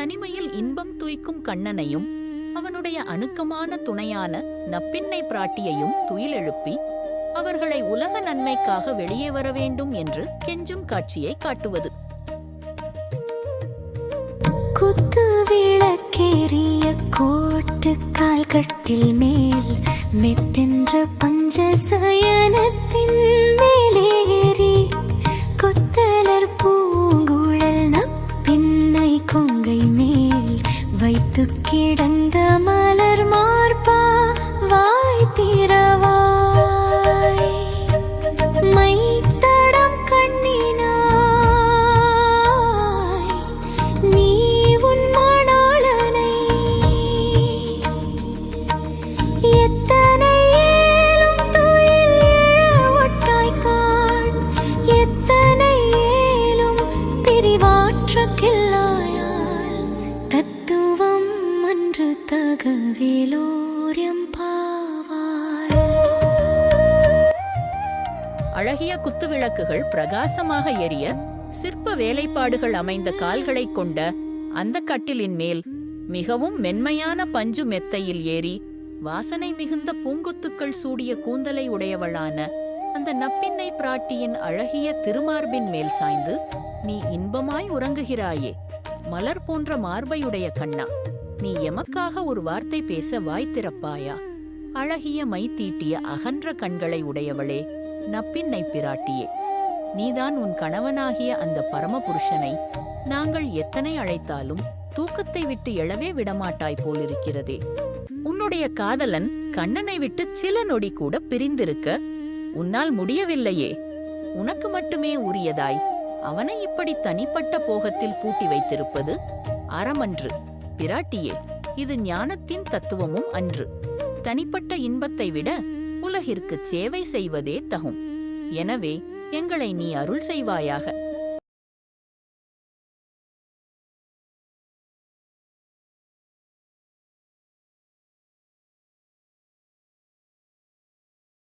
தனிமையில் இன்பம் துய்க்கும் கண்ணனையும் அவனுடைய அணுக்கமான துணையான நப்பின்னை பிராட்டியையும் துயிலெழுப்பி அவர்களை உலக நன்மைக்காக வெளியே வர வேண்டும் என்று கெஞ்சும் காட்சியை காட்டுவது. குத்து விளக்கேறிய கோட்டு கால்கட்டில் மேல் மெத்தென்ற பஞ்ச சயனத்தின் கிடந்த தகவேலோரியம் அழகிய குத்துவிளக்குகள் பிரகாசமாக எரிய சிற்ப வேலைப்பாடுகள் அமைந்த கால்களைக் கொண்ட அந்த கட்டிலின் மேல் மிகவும் மென்மையான பஞ்சு மெத்தையில் ஏறி வாசனை மிகுந்த பூங்கொத்துக்கள் சூடிய கூந்தலை உடையவளான அந்த நப்பின்னை பிராட்டியின் அழகிய திருமார்பின் மேல் சாய்ந்து நீ இன்பமாய் உறங்குகிறாயே மலர் போன்ற மார்பையுடைய கண்ணா நீ எமக்காக ஒரு வார்த்தை பேச வாய் திறப்பாயா? அழகிய மை தீட்டிய அகன்ற கண்களை உடையவளே நப்பின்னை பிராட்டியே. நீதான் உன் கணவனாகிய அந்த பரமபுருஷனை நாங்கள் எத்தனை அழைத்தாலும் தூக்கத்தை விட்டு எழவே விடமாட்டாய் போலிருக்கிறதே. உன்னுடைய காதலன் கண்ணனை விட்டு சில நொடி கூட பிரிந்திருக்க உன்னால் முடியவில்லையே. உனக்கு மட்டுமே உரியதாய் அவனை இப்படி தனிப்பட்ட போகத்தில் பூட்டி வைத்திருப்பது அறமன்று. பிராட்டியே இது ஞானத்தின் தத்துவமும் அன்று. தனிப்பட்ட இன்பத்தை விட உலகிற்கு சேவை செய்வதே தகும். எனவே எங்களை நீ அருள் செய்வாயாக.